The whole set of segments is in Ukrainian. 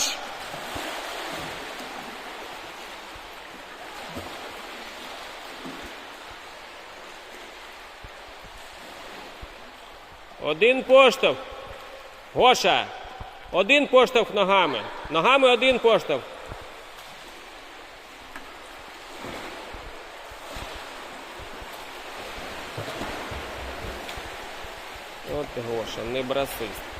Марш. Один поштовх. Гоша. Один поштовх ногами. Ногами один поштовх. От Гоша, не брасист.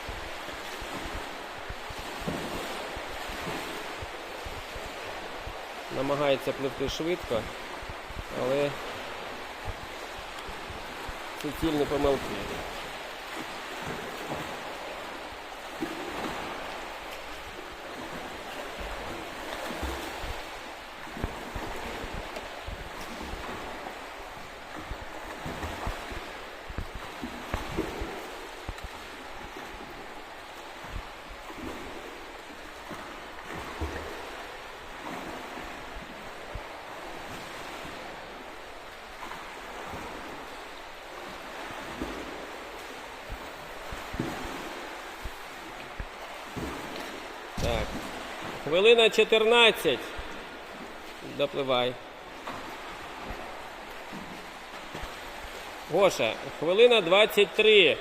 Намагається пливти швидко, але суцільні помилки. Так. Хвилина 14. Допливай. Гоша, хвилина 23.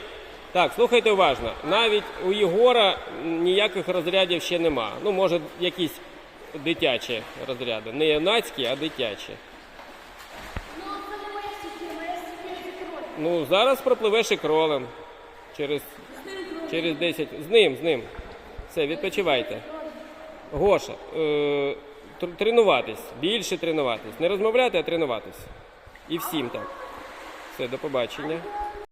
Так, слухайте уважно. Навіть у Єгора ніяких розрядів ще нема. Ну, може, якісь дитячі розряди. Не юнацькі, а дитячі. Ну, зараз пропливеш і кролем. Через, через 10. З ним, з ним. Все, відпочивайте. Гоша, е, тренуватись, більше тренуватись. Не розмовляти, а тренуватись. І всім так. Все, до побачення.